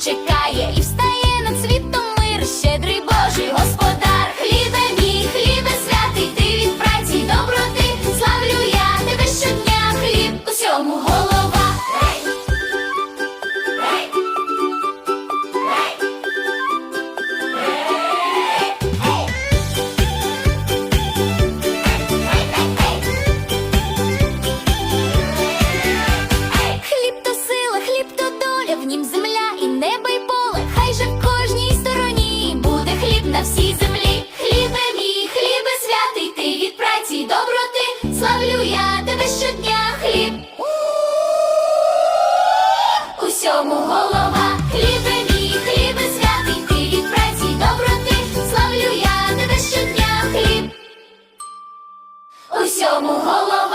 чекає і і небо й поле. Хай же в кожній стороні буде хліб на всій землі. Хлібе мій, хлібе святий, ти від праці й доброти. Славлю я тебе щодня, хліб. Усьому голова, хлібе хлібе святий, ти від праці доброти. Славлю я тебе щодня, хліб. Усьому голова.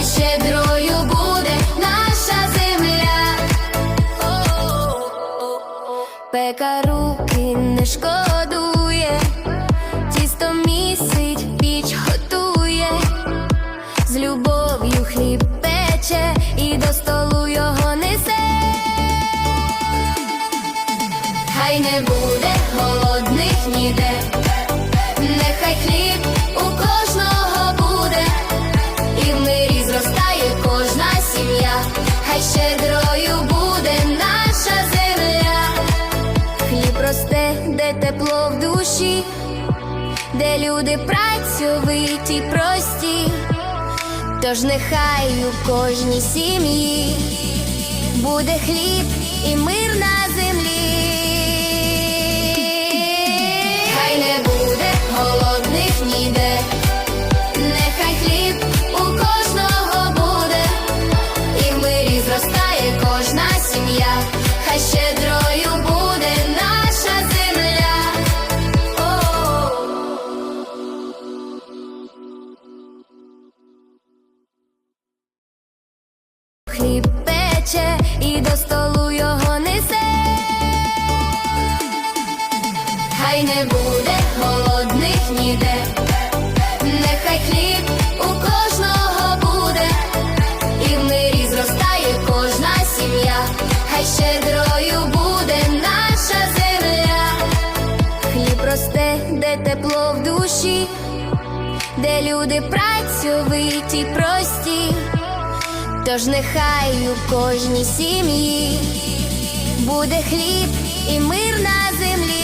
Хай щедрою буде наша земля. Пека руки не шкодує, тісто місить, піч готує, з любов'ю хліб пече і до столу його несе. Щедрою буде наша земля. Хліб росте, де тепло в душі, де люди працьовиті, прості, тож нехай у кожній сім'ї буде хліб і мир на землі. Хай не буде голодних ніде, кожна сім'я, хай щедрою буде наша земля. О. Хліб пече і до столу його несе. Хай не буде хай щедрою буде наша земля. Хліб росте, де тепло в душі, де люди працьовиті, прості. Тож нехай у кожній сім'ї буде хліб і мир на землі.